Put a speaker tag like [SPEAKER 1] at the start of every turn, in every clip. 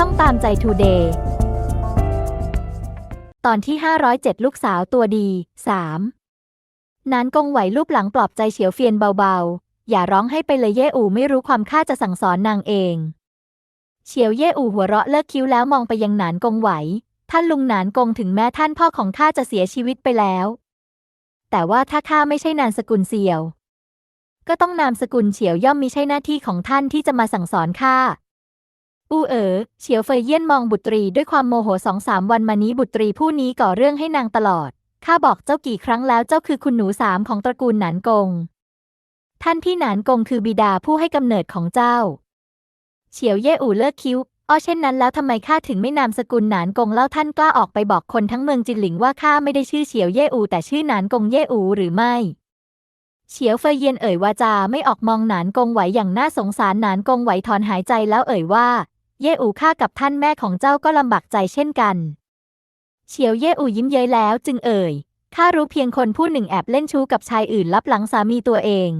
[SPEAKER 1] ช่องตามใจทูเดย์ตอนที่ 507 ลูกสาวตัวดี 3. นานกงไหวรูปหลังปลอบใจเฉียวเฟียนเบาๆ อย่าร้องให้ไปเลยเย่อูไม่รู้ความค่าจะสั่งสอนนางเอง เฉียวเย่อูหัวเราะเลิกคิ้วแล้วมองไปยังหนานกงไหว ท่านลุงหนานกงถึงแม้ท่านพ่อของข้าจะเสียชีวิตไปแล้ว แต่ว่าถ้าข้าไม่ใช่นามสกุลเสี่ยว ก็ต้องนามสกุลเฉียวย่อมมิใช่หน้าที่ของท่านที่จะมาสั่งสอนข้า อูเอ๋อเฉียวเฟยเยี่ยนมองบุตรีด้วยความโมโหสองสามวันมานี้บุตรีผู้นี้ก่อเรื่องให้นางตลอด ข้าบอกเจ้ากี่ครั้งแล้วเจ้าคือคุณหนูสามของตระกูลหนานกง ท่านพี่หนานกงคือบิดาผู้ให้กำเนิดของเจ้า เฉียวเย่อูเลิกคิ้วอ้อเช่นนั้นแล้วทำไมข้าถึงไม่นามสกุลหนานกงเล่าท่านกล้าออกไปบอกคนทั้งเมืองจินหลิงว่าข้าไม่ได้ชื่อเฉียวเย่อูแต่ชื่อหนานกงเย่อูหรือไม่เฉียวเฟยเยียนเอ่ยวาจาไม่ออกมองหนานกงไหวอย่างน่าสงสารหนานกงไหวถอนหายใจแล้วเอ่ยว่า เย่อูข้ากับท่านแม่ของเจ้าก็ลำบากใจเช่นกัน เฉียวเย่อูยิ้มเย้ยแล้วจึงเอ่ย ข้ารู้เพียงคนผู้หนึ่งแอบเล่นชู้กับชายอื่นลับหลังสามีตัวเอง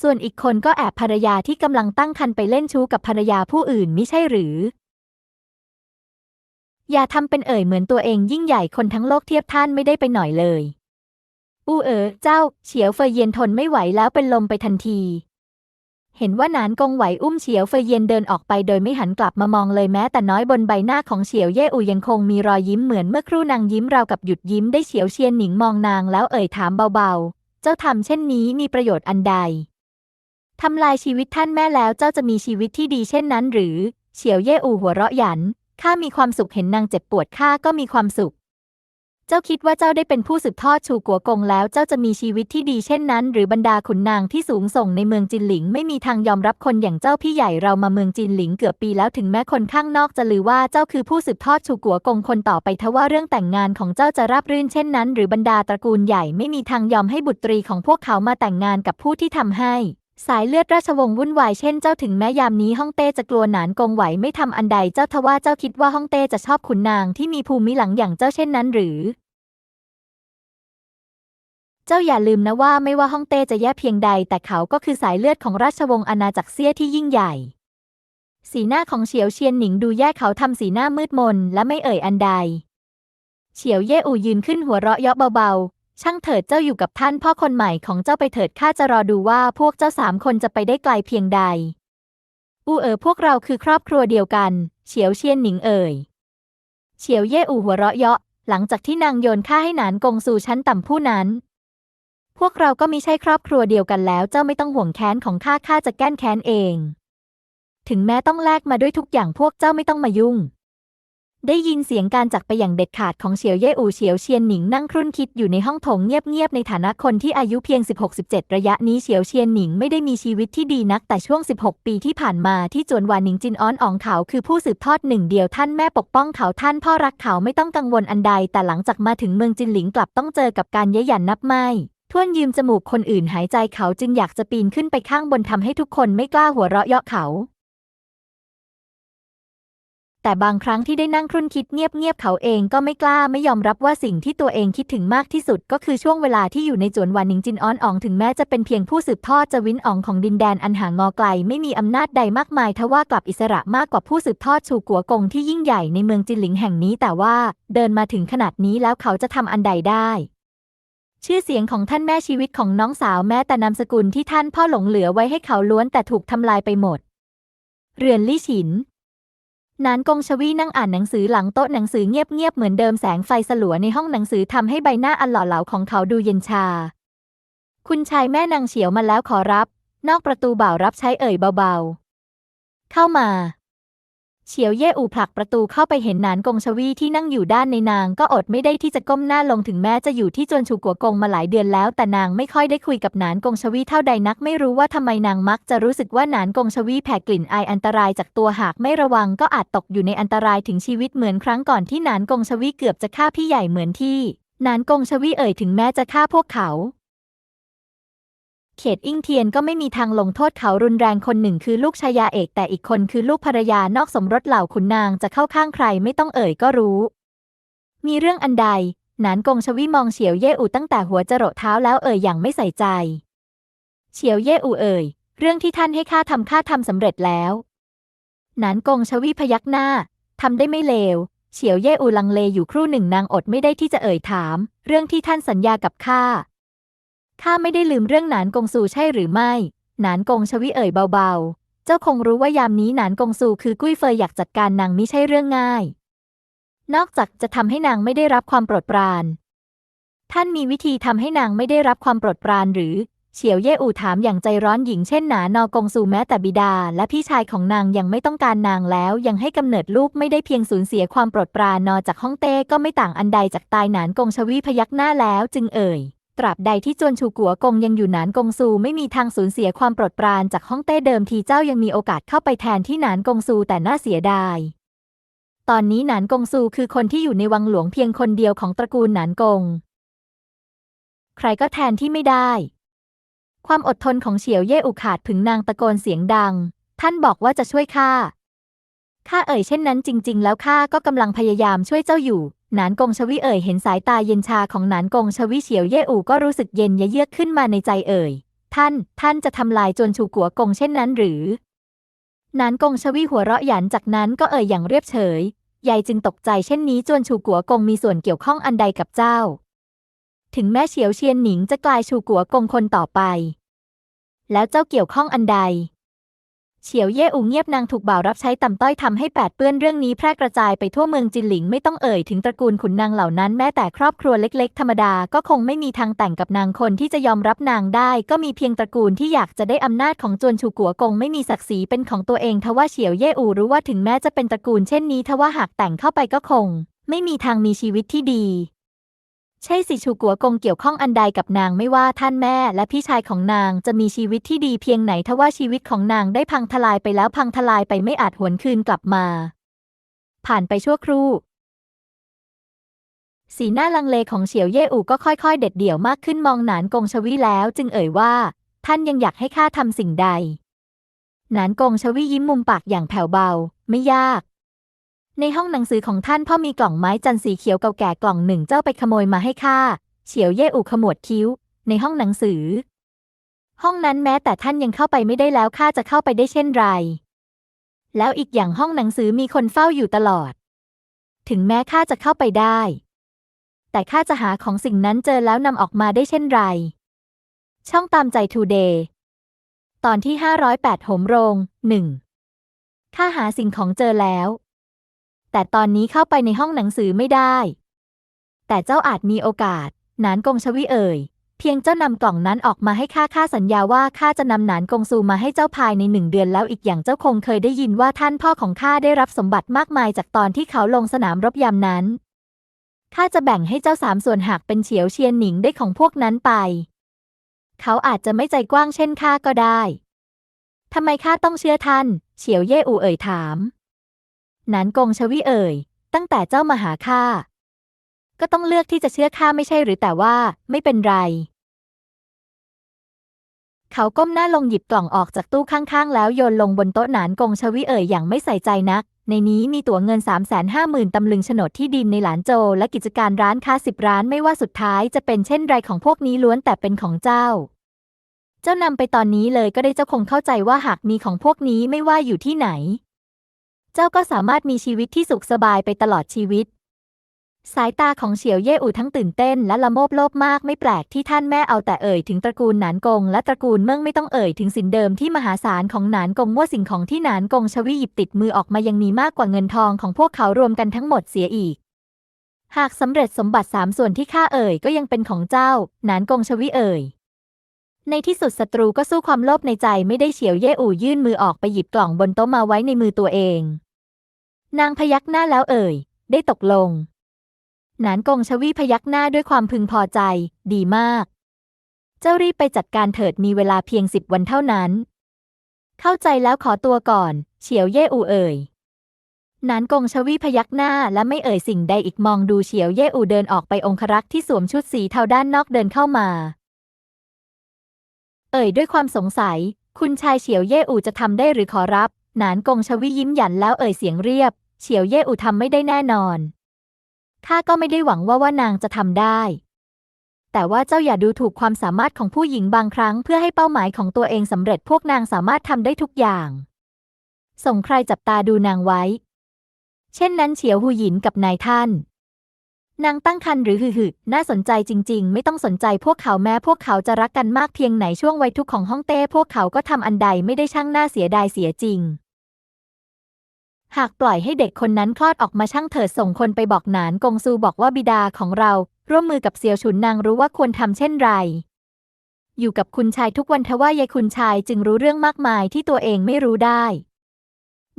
[SPEAKER 1] ส่วนอีกคนก็แอบภรรยาที่กำลังตั้งครรภ์ไปเล่นชู้กับภรรยาผู้อื่นมิใช่หรือ อย่าทำเป็นเอ่ยเหมือนตัวเองยิ่งใหญ่คนทั้งโลกเทียบท่านไม่ได้ไปหน่อยเลย อูเอ๋อเจ้า เฉียวเฟยเย็นทนไม่ไหวแล้วเป็นลมไปทันที เห็นว่าหนานกงไหวอุ้มเฉียวเฟยเย็นเดินออกไปโดยไม่หันกลับมามองเลยแม้แต่น้อยบนใบหน้าของเฉียวเย่อูยังคงมีรอยยิ้มเหมือนเมื่อครู่นางยิ้มราวกับหยุดยิ้มได้เฉียวเชียนหนิงมองนางแล้วเอ่ยถามเบาๆ เจ้าทำเช่นนี้มีประโยชน์อันใดทำลายชีวิตท่านแม่แล้วเจ้าจะมีชีวิตที่ดีเช่นนั้นหรือ เฉียวเย่อูหัวเราะหยันข้ามีความสุขเห็นนางเจ็บปวดข้าก็มีความสุข เจ้าคิดว่าเจ้าได้เป็นผู้สืบทอดชูกัวกงแล้วเจ้าจะมีชีวิตที่ดีเช่นนั้น หรือบรรดาขุนนางที่สูงส่งในเมืองจินหลิง ไม่มีทางยอมรับคนอย่างเจ้าพี่ใหญ่เรามาเมืองจินหลิงเกือบปีแล้วถึงแม้คนข้างนอกจะลือว่าเจ้าคือผู้สืบทอดชูกัวกงคนต่อไปทว่าเรื่องแต่งงานของเจ้าจะราบรื่นเช่นนั้น หรือบรรดาตระกูลใหญ่ไม่มีทางยอมให้บุตรีของพวกเขามาแต่งงานกับผู้ที่ทำให้ สายเลือดราชวงศ์วุ่นวายเช่นเจ้าถึงแม้ยามนี้ฮ่องเต้จะกลัวหนานกงไหวไม่ทำอันใดเจ้าทว่าเจ้าคิดว่าฮ่องเต้จะชอบขุนนางที่มีภูมิหลังอย่างเจ้าเช่นนั้นหรือ เจ้าอย่าลืมนะว่าไม่ว่าฮ่องเต้จะแย่เพียงใด แต่เขาก็คือสายเลือดของราชวงศ์อาณาจักรเซี่ยที่ยิ่งใหญ่ สีหน้าของเฉียวเชียนหนิงดูแย่เขาทำสีหน้ามืดมนและไม่เอ่ยอันใดเฉียวเย่อูยืนขึ้นหัวเราะเยาะเบาๆ ช่างเถิดเจ้าอยู่กับท่านพ่อคนใหม่ของเจ้าไปเถิดข้าจะรอดูว่าพวกเจ้าสามคนจะไปได้ไกลเพียงใด อูเอ๋อพวกเราคือครอบครัวเดียวกัน เฉียวเชียนหนิงเอ่ยเฉียวเย่อูหัวเราะเยาะ หลังจากที่นางโยนข้าให้หนานกงสู่ชั้นต่ำผู้นั้น พวกเราก็มิใช่ครอบครัวเดียวกันแล้ว เจ้าไม่ต้องห่วงแค้นของข้าข้าจะแก้นแค้นเอง ถึงแม้ต้องแลกมาด้วยทุกอย่างพวกเจ้าไม่ต้องมายุ่ง ได้ยินเสียงการจากไปอย่างเด็ดขาดของเฉียวเย่อูเฉียวเชียนหนิงนั่งครุ่นคิดอยู่ในห้องโถงเงียบๆในฐานะคนที่อายุเพียง 16-17 ระยะนี้เฉียวเชียนหนิงไม่ได้มีชีวิตที่ดีนักแต่ช่วง 16 ปีที่ผ่านมาที่จวนหวานหนิงจินอ้อนอองเขาคือผู้สืบทอดหนึ่งเดียวท่านแม่ปกป้องเขาท่านพ่อรักเขาไม่ต้องกังวลอันใด แต่หลังจากมาถึงเมืองจินหลิงกลับต้องเจอกับการเย้ยหยันนับไม่ท่วนยืมจมูกคนอื่นหายใจเขาจึงอยากจะปีนขึ้นไปข้างบนทำให้ทุกคนไม่กล้าหัวเราะเยาะเขา แต่บางครั้งที่ได้นั่งครุ่นคิดเงียบๆเขาเองก็ไม่กล้าไม่ยอมรับว่าสิ่งที่ตัวเองคิดถึงมากที่สุด ก็คือช่วงเวลาที่อยู่ในจวนวานนิงจินอ้อนอองถึงแม้จะเป็นเพียงผู้สืบทอดจวินอองของดินแดนอันห่างงอไกล ไม่มีอำนาจใดมากมายทว่ากลับอิสระมากกว่าผู้สืบทอดชูกัวกงที่ยิ่งใหญ่ในเมืองจินหลิงแห่งนี้ แต่ว่าเดินมาถึงขนาดนี้แล้วเขาจะทำอันใดได้ชื่อเสียงของท่านแม่ชีวิตของน้องสาวแม้แต่นามสกุลที่ท่านพ่อหลงเหลือไว้ให้เขาล้วนแต่ถูกทำลายไปหมด เรือนลี่ฉิน นานกงชวีนั่งอ่านหนังสือหลังโต๊ะหนังสือเงียบๆเหมือนเดิมแสงไฟสลัวในห้องหนังสือทำให้ใบหน้าอันหล่อเหลาของเขาดูเย็นชา คุณชายแม่นางเฉียวมาแล้วขอรับ นอกประตูบ่าวรับใช้เอ่ยเบาๆ เข้ามา เฉียวเย่อูผลักประตูเข้าไปเห็นหนานกงชวีที่นั่งอยู่ด้านในนางก็อดไม่ได้ที่จะก้มหน้าลงถึงแม้จะอยู่ที่จวนชูกัวกงมาหลายเดือนแล้ว แต่นางไม่ค่อยได้คุยกับหนานกงชวีเท่าใดนักไม่รู้ว่าทำไมนางมักจะรู้สึกว่าหนานกงชวีแผ่กลิ่นอายอันตรายจากตัวหากไม่ระวังก็อาจตกอยู่ในอันตรายถึงชีวิตเหมือนครั้งก่อนที่หนานกงชวีเกือบจะฆ่าพี่ใหญ่เหมือนที่หนานกงชวีเอ่ยถึงแม้จะฆ่าพวกเขา เขตอิงเทียนก็ไม่มีทางลงโทษเขารุนแรงคนหนึ่งคือลูกชายาเอกแต่อีกคนคือลูกภรรยานอกสมรสเหล่าขุนนางจะเข้าข้างใครไม่ต้องเอ่ยก็รู้ มีเรื่องอันใด หนานกงชวีมองเฉียวเย่อูตั้งแต่หัวจรดเท้าแล้วเอ่ยอย่างไม่ใส่ใจ เฉียวเย่อูเอ่ย เรื่องที่ท่านให้ข้าทำข้าทำสำเร็จแล้ว หนานกงชวีพยักหน้าทำได้ไม่เลว เฉียวเย่อูลังเลอยู่ครู่หนึ่งนางอดไม่ได้ที่จะเอ่ยถาม เรื่องที่ท่านสัญญากับข้า ข้าไม่ได้ลืมเรื่องหนานกงซูใช่หรือไม่ หนานกงชวิเอ่ยเบาๆ เจ้าคงรู้ว่ายามนี้หนานกงซูคือกุ้ยเฟยอยากจัดการนางมิใช่เรื่องง่าย นอกจากจะทำให้นางไม่ได้รับความโปรดปราน ท่านมีวิธีทำให้นางไม่ได้รับความโปรดปรานหรือ เฉียวเย่อู่ถามอย่างใจร้อนหญิงเช่นหนานอกงซูแม้แต่บิดา และพี่ชายของนางยังไม่ต้องการนางแล้วยังให้กำเนิดลูกไม่ได้เพียงสูญเสียความโปรดปรานนอจากฮ่องเต้ก็ไม่ต่างอันใดจากตายหนานกงชวีพยักหน้าแล้วจึงเอ่ย ตราบใดที่จวนชูกัวกงยังอยู่หนานกงซูไม่มีทางสูญเสียความปรดปรานจากฮ่องเต้เดิมทีเจ้ายังมีโอกาสเข้าไปแทนที่หนานกงซูแต่น่าเสียดาย ตอนนี้หนานกงซูคือคนที่อยู่ในวังหลวงเพียงคนเดียวของตระกูลหนานกง ใครก็แทนที่ไม่ได้ ความอดทนของเฉียวเย่อุขาดผึงนางตะโกนเสียงดัง ท่านบอกว่าจะช่วยข้าข้าเอ่ยเช่นนั้นจริง ๆ แล้วข้าก็กำลังพยายามช่วยเจ้าอยู่ หนานกงชวิเอ่ยเห็นสายตาเย็นชาของหนานกงชวิเฉียวเย่อูก็รู้สึกเย็นเยือกขึ้นมาในใจเอ่ย ท่าน ท่านจะทำลายจนชูกัวกงเช่นนั้นหรือ หนานกงชวิหัวเราะหยันจากนั้นก็เอ่ยอย่างเรียบเฉยยายจึงตกใจเช่นนี้จวนชูกัวกงมีส่วนเกี่ยวข้องอันใดกับเจ้า ถึงแม้เฉียวเชียนหนิงจะกลายชูกัวกงคนต่อไป แล้วเจ้าเกี่ยวข้องอันใด เฉียวเย่อูเงียบนางถูกบ่าวรับใช้ต่ำต้อยทำให้แปดเปื้อนเรื่องนี้แพร่กระจายไปทั่วเมืองจินหลิงไม่ต้องเอ่ยถึงตระกูลขุนนางเหล่านั้นแม้แต่ครอบครัวเล็ก ๆ ธรรมดาก็คงไม่มีทางแต่งกับนางคนที่จะยอมรับนางได้ ก็มีเพียงตระกูลที่อยากจะได้อำนาจของจวนชูกัวกงไม่มีศักดิ์ศรีเป็นของตัวเองทว่าเฉียวเย่อูรู้ว่าถึงแม้จะเป็นตระกูลเช่นนี้ทว่าหากแต่งเข้าไปก็คง ไม่มีทางมีชีวิตที่ดี ใช่สิชูกัวกงเกี่ยวข้องอันใดกับนางไม่ว่าท่านแม่และพี่ชายของนางจะมีชีวิตที่ดีเพียงไหนทว่าชีวิตของนางได้พังทลายไปแล้วพังทลายไปไม่อาจหวนคืนกลับมา ผ่านไปชั่วครู่ สีหน้าลังเลของเฉียวเย่อูก็ค่อยๆ เด็ดเดี่ยวมากขึ้นมองหนานกงชวีแล้ว จึงเอ่ยว่า ท่านยังอยากให้ข้าทำสิ่งใด หนานกงชวียิ้มมุมปากอย่างแผ่วเบา ไม่ยาก ในห้องหนังสือของท่านพ่อมีกล่องไม้จันทร์สีเขียวเก่าแก่กล่องหนึ่งเจ้าไปขโมยมาให้ข้าเฉียวเย่อูขมวดคิ้ว ในห้องหนังสือ ห้องนั้นแม้แต่ท่านยังเข้าไปไม่ได้แล้วข้าจะเข้าไปได้เช่นไร แล้วอีกอย่างห้องหนังสือมีคนเฝ้าอยู่ตลอด ถึงแม้ข้าจะเข้าไปได้ แต่ข้าจะหาของสิ่งนั้นเจอแล้วนำออกมาได้เช่นไร ช่องตามใจทูเดย์ตอนที่ 508โหมโรงหนึ่งข้าหาสิ่งของเจอแล้ว แต่ตอนนี้เข้าไปในห้องหนังสือไม่ได้ แต่เจ้าอาจมีโอกาส นานกงชวิเอ่ย เพียงเจ้านำกล่องนั้นออกมาให้ข้าข้าสัญญาว่าข้าจะนำนานกงซูมาให้เจ้าภายในหนึ่งเดือนแล้วอีกอย่างเจ้าคงเคยได้ยินว่าท่านพ่อของข้าได้รับสมบัติมากมายจากตอนที่เขาลงสนามรบยามนั้น ข้าจะแบ่งให้เจ้าสามส่วนหากเป็นเฉียวเชียนหนิงได้ของพวกนั้นไป เขาอาจจะไม่ใจกว้างเช่นข้าก็ได้ทำไมข้าต้องเชื่อท่าน เฉียวเย่อูเอ่ยถาม นานกงชวิเอ่ย ตั้งแต่เจ้ามาหาข้า ก็ต้องเลือกที่จะเชื่อข้าไม่ใช่หรือแต่ว่าไม่เป็นไร เขาก้มหน้าลงหยิบกล่องออกจากตู้ข้างๆ แล้วโยนลงบนโต๊ะหนานกงชวิเอ่ยอย่างไม่ใส่ใจนัก ในนี้มีตั๋วเงิน 3 5 0 0 0 0ตำลึงโฉนดที่ดินในหลานโจ และกิจการร้านค้าสิบร้านไม่ว่าสุดท้ายจะเป็นเช่นไรของพวกนี้ล้วนแต่เป็นของเจ้าเจ้านำไปตอนนี้เลยก็ได้เจ้าคงเข้าใจว่าหากมีของพวกนี้ไม่ว่าอยู่ที่ไหน จ้าก็สามารถมีชีวิตที่สุขสบายไปตลอดชีวิต สายตาของเฉียวเย่อู่ทั้งตื่นเต้นและละโมบโลภมากไม่แปลกที่ท่านแม่เอาแต่เอ่ยถึงตระกูลหนานกง และตระกูลเมืองไม่ต้องเอ่ยถึงสินเดิมที่มหาศาลของหนานกงว่าสิ่งของที่หนานกงชวิหยิบติดมือออกมายังมีมากกว่าเงินทองของพวกเขารวมกันทั้งหมดเสียอีกหากสำเร็จสมบัติสามส่วนที่ข้าเอ่ยก็ยังเป็นของเจ้าหนานกงชวิเอ่ย ในที่สุดศัตรูก็สู้ความโลภในใจไม่ได้เฉียวเย่อู่ยื่นมือออกไปหยิบกล่องบนโต๊ะมาไว้ในมือตัวเอง นางพยักหน้าแล้วเอ่ย ได้ตกลง หนานกงชวีพยักหน้าด้วยความพึงพอใจ ดีมาก เจ้ารีบไปจัดการเถิดมีเวลาเพียงสิบวันเท่านั้น เข้าใจแล้วขอตัวก่อน เฉียวเย่อูเอ่ยนานกงชวีพยักหน้าและไม่เอ่ยสิ่งใดอีกมองดูเฉียวเย่อูเดินออกไปองครักษ์ที่สวมชุดสีเทาด้านนอกเดินเข้ามา เอ่ยด้วยความสงสัย คุณชายเฉียวเย่อูจะทำได้หรือขอรับ หนานกงชวียิ้มหยันแล้วเอ่ยเสียงเรียบ เฉียวเย่อูทำไม่ได้แน่นอนข้าก็ไม่ได้หวังว่าว่านางจะทำได้ แต่ว่าเจ้าอย่าดูถูกความสามารถของผู้หญิงบางครั้งเพื่อให้เป้าหมายของตัวเองสำเร็จพวกนางสามารถทำได้ทุกอย่าง ส่งใครจับตาดูนางไว้ เช่นนั้นเฉียวหูหยินกับนายท่าน นางตั้งครรภ์หรือหือหือน่าสนใจจริง ๆ ไม่ต้องสนใจพวกเขาแม้พวกเขาจะรักกันมากเพียงไหนช่วงวัยทุกข์ของฮ่องเต้พวกเขาก็ทำอันใดไม่ได้ช่างน่าเสียดายเสียจริง หากปล่อยให้เด็กคนนั้นคลอดออกมาช่างเถิดส่งคนไปบอกหนานกงซูบอกว่าบิดาของเรา ร่วมมือกับเซียวฉุนนางรู้ว่าควรทำเช่นไร อยู่กับคุณชายทุกวันทว่ายายคุณชายจึงรู้เรื่องมากมายที่ตัวเองไม่รู้ได้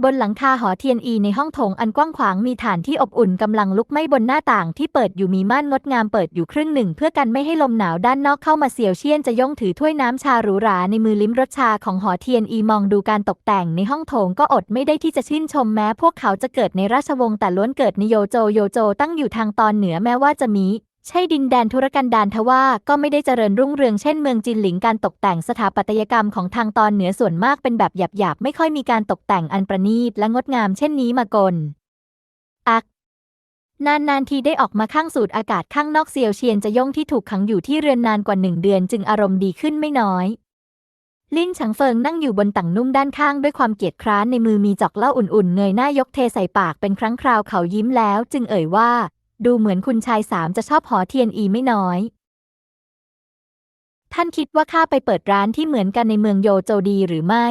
[SPEAKER 1] บนหลังคาหอเทียนอีในห้องโถงอันกว้างขวางมีฐานที่อบอุ่นกำลังลุกไหม้บนหน้าต่างที่เปิดอยู่มีม่านงดงามเปิดอยู่ครึ่งหนึ่ง เพื่อกันไม่ให้ลมหนาวด้านนอกเข้ามาเสี่ยวเชียนจะย่องถือถ้วยน้ำชาหรูหราในมือลิ้มรสชาของหอเทียนอีมองดูการตกแต่งในห้องโถงก็อดไม่ได้ที่จะชื่นชมแม้พวกเขาจะเกิดในราชวงศ์แต่ล้วนเกิดในโยโจโยโจตั้งอยู่ทางตอนเหนือแม้ว่าจะมี ใช่ดินแดนธุรกันดารทว่าก็ไม่ได้เจริญรุ่งเรืองเช่นเมืองจินหลิงการตกแต่งสถาปัตยกรรมของทางตอนเหนือส่วนมากเป็นแบบหยาบๆ ไม่ค่อยมีการตกแต่งอันประณีตและงดงามเช่นนี้มากลอักนานๆทีได้ออกมาข้างสูดอากาศข้างนอกเซียวเชียนจะย่งที่ถูกขังอยู่ที่เรือนนานกว่าหนึ่งเดือนจึงอารมณ์ดีขึ้นไม่น้อย ลิ้นฉังเฟิงนั่งอยู่บนตั่งนุ่มด้านข้างด้วยความเกียจคร้านในมือมีจอกเหล้าอุ่นๆ เงยหน้ายกเทใส่ปากเป็นครั้งคราวเขายิ้มแล้ว จึงเอ่ยว่า ดูเหมือนคุณชายสามจะชอบหอเทียนอีไม่น้อย ท่านคิดว่าข้าไปเปิดร้านที่เหมือนกันในเมืองโยโจดีหรือไม่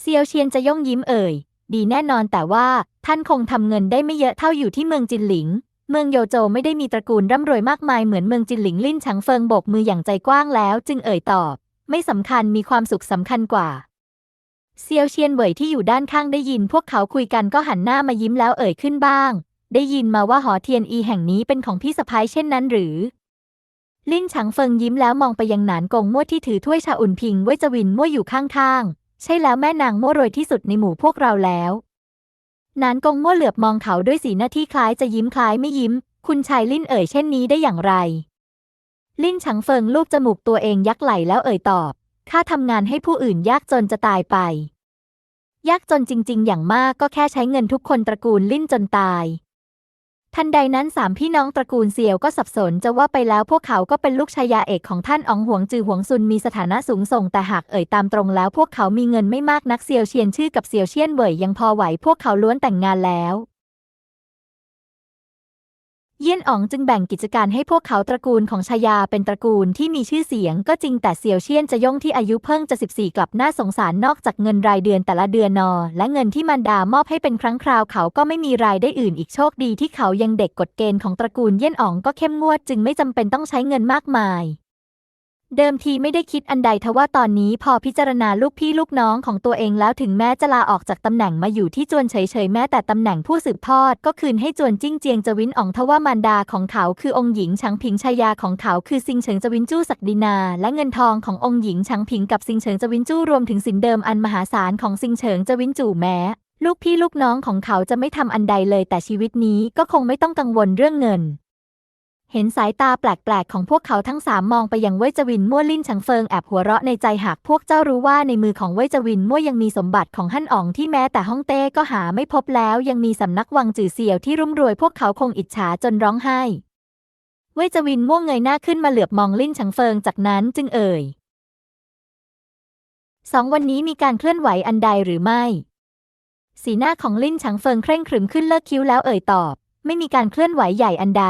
[SPEAKER 1] เซียวเชียนจะย่องยิ้มเอ่ย ดีแน่นอนแต่ว่าท่านคงทำเงินได้ไม่เยอะเท่าอยู่ที่เมืองจินหลิง เมืองโยโจไม่ได้มีตระกูลร่ำรวยมากมายเหมือนเมืองจินหลิงลิ้นฉังเฟิงโบกมืออย่างใจกว้างแล้ว จึงเอ่ยตอบ ไม่สำคัญมีความสุขสำคัญกว่าเซียวเชียนเหวยที่อยู่ด้านข้างได้ยินพวกเขาคุยกันก็หันหน้ามายิ้มแล้วเอ่ยขึ้นบ้าง ได้ยินมาว่าหอเทียนอีแห่งนี้เป็นของพี่สะพ้ายเช่นนั้นหรือ ลิ้นฉังเฟิงยิ้มแล้วมองไปยังหนานกงมั่วที่ถือถ้วยชาอุ่นพิงเว่ยจวินมั่วอยู่ข้างๆ ใช่แล้วแม่นางมั่วรวยที่สุดในหมู่พวกเราแล้วหนานกงมั่วเหลือบมองเขาด้วยสีหน้าที่คล้ายจะยิ้มคล้ายไม่ยิ้ม คุณชายลิ้นเอ่ยเช่นนี้ได้อย่างไร ลิ้นฉังเฟิงลูบจมูกตัวเองยักไหลแล้วเอ่ยตอบข้าทำงานให้ผู้อื่นยากจนจะตายไป ยากจนจริง ๆ อย่างมากก็แค่ใช้เงินทุกคนตระกูลลิ้นจนตาย ทันใดนั้นสามพี่น้องตระกูลเซียวก็สับสนจะว่าไปแล้วพวกเขาก็เป็นลูกชายาเอกของท่านอองหวงจือหวงซุนมีสถานะสูงส่งแต่หากเอ่ยตามตรงแล้วพวกเขามีเงินไม่มากนักเซียวเชียนชื่อกับเซียวเชียนเหวยยังพอไหวพวกเขาล้วนแต่งงานแล้ว เยี่ยนอ๋องจึงแบ่งกิจการให้พวกเขาตระกูลของชายาเป็นตระกูลที่มีชื่อเสียงก็จริงแต่เซียวเชียนจะย่งที่อายุเพิ่งจะ 14 กลับน่าสงสารนอกจากเงินรายเดือนแต่ละเดือนนอ และเงินที่มันดามอบให้เป็นครั้งคราวเขาก็ไม่มีรายได้อื่นอีกโชคดีที่เขายังเด็กกฎเกณฑ์ของตระกูลเยี่ยนอ๋องก็เข้มงวดจึงไม่จำเป็นต้องใช้เงินมากมาย เดิมทีไม่ได้คิดอันใดทว่าตอนนี้พอพิจารณาลูกพี่ลูกน้องของตัวเองแล้วถึงแม้จะลาออกจากตำแหน่งมาอยู่ที่จวนเฉยๆแม้แต่ตำแหน่งผู้สืบทอด ก็คืนให้จวนจิ้งเจียงจวินอ่องทว่ามารดาของเขาคือองค์หญิงชังผิงชายาของเขาคือซิงเฉิงจวินจู้ศักดินา และเงินทองขององค์หญิงชังผิงกับซิงเฉิงจวินจู้รวมถึงสินเดิมอันมหาศาลของซิงเฉิงจวินจู่แม้ลูกพี่ลูกน้องของเขาจะไม่ทำอันใดเลยแต่ชีวิตนี้ก็คงไม่ต้องกังวลเรื่องเงิน เห็นสายตาแปลกๆ ของพวกเขาทั้งสามมองไปยังเว่ยจวินมั่วลิ้นฉังเฟิงแอบหัวเราะในใจหากพวกเจ้ารู้ว่าในมือของเว่ยจวินมั่วยังมีสมบัติของฮั่นอ๋องที่แม้แต่ฮ่องเต้ก็หาไม่พบแล้วยังมีสำนักวังจื่อเซี่ยวที่รุ่มรวยพวกเขาคงอิจฉาจนร้องไห้ เว่ยจวินม่วเงยหน้าขึ้นมาเหลือบมองลิ้นฉังเฟิงจากนั้นจึงเอ่ยสองวันนี้มีการเคลื่อนไหวอันใดหรือไม่ สีหน้าของลิ้นฉังเฟิงเคร่งขรึมขึ้นเลิกคิ้วแล้วเอ่ยตอบ ไม่มีการเคลื่อนไหวใหญ่อันใด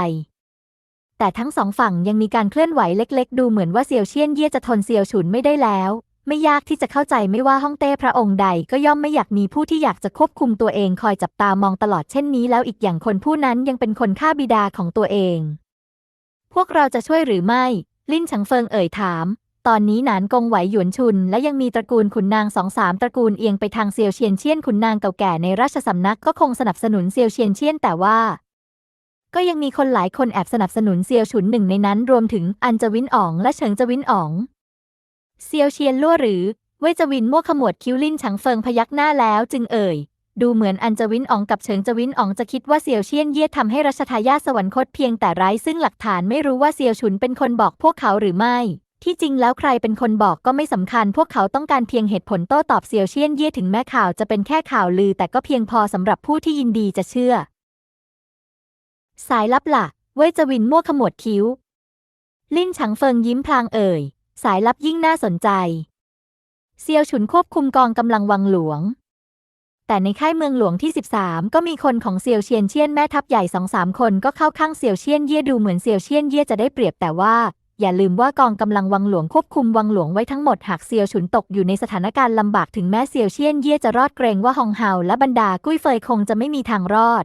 [SPEAKER 1] แต่ทั้งสองฝั่งยังมีการเคลื่อนไหวเล็ก ๆ ดูเหมือนว่าเซียวเชียนเย่จะทนเซียวฉุนไม่ได้แล้ว ไม่ยากที่จะเข้าใจไม่ว่าฮ่องเต้พระองค์ใดก็ย่อมไม่อยากมีผู้ที่อยากจะควบคุมตัวเองคอยจับตามองตลอดเช่นนี้แล้วอีกอย่างคนผู้นั้นยังเป็นคนฆ่าบิดาของตัวเอง พวกเราจะช่วยหรือไม่ ลิ้นฉังเฟิงเอ่ยถาม ตอนนี้หนานกงไหวหยวนชุน และยังมีตระกูลขุนนางสองสามตระกูลเอียงไปทางเซียวเชียนเชียนขุนนางเก่าแก่ในราชสำนักก็คงสนับสนุนเซียวเชียนเชียนแต่ว่า ก็ยังมีคนหลายคนแอบสนับสนุนเซียวฉุนหนึ่งในนั้นรวมถึงอันจวินอ๋องและเฉิงจวินอ๋อง เซียวเชียนลั่วหรือเวจวินมั่วขมวดคิ้วลิ้นฉังเฟิงพยักหน้าแล้วจึงเอ่ย ดูเหมือนอันจวินอ๋องกับเฉิงจวินอ๋องจะคิดว่าเซียวเชียนเย่ทำให้รัชทายาทสวรรคตเพียงแต่ไร้ซึ่งหลักฐานไม่รู้ว่าเซียวฉุนเป็นคนบอกพวกเขาหรือไม่ที่จริงแล้วใครเป็นคนบอกก็ไม่สำคัญ พวกเขาต้องการเพียงเหตุผลโต้ตอบเซียวเชียนเย่ถึงแม้ข่าวจะเป็นแค่ข่าวลือ แต่ก็เพียงพอสำหรับผู้ที่ยินดีจะเชื่อ สายลับหล่ะ เว่ยจวินมั่วขมวดคิ้ว ลิ้นฉังเฟิงยิ้มพลางเอ่ย สายลับยิ่งน่าสนใจ เซียวฉุนควบคุมกองกำลังวังหลวง แต่ในค่ายเมืองหลวงที่ 13 ก็มีคนของเซียวเชียนเชียนแม่ทัพใหญ่สองสามคนก็เข้าข้างเซียวเชียนเย่ดูเหมือนเซียวเชียนเย่จะได้เปรียบแต่ว่าอย่าลืมว่ากองกำลังวังหลวงควบคุมวังหลวงไว้ทั้งหมดหากเซียวฉุนตกอยู่ในสถานการณ์ลำบากถึงแม้เซียวเชียนเย่จะรอดเกรงว่าฮองเฮาและบรรดากุ้ยเฟยคงจะไม่มีทางรอด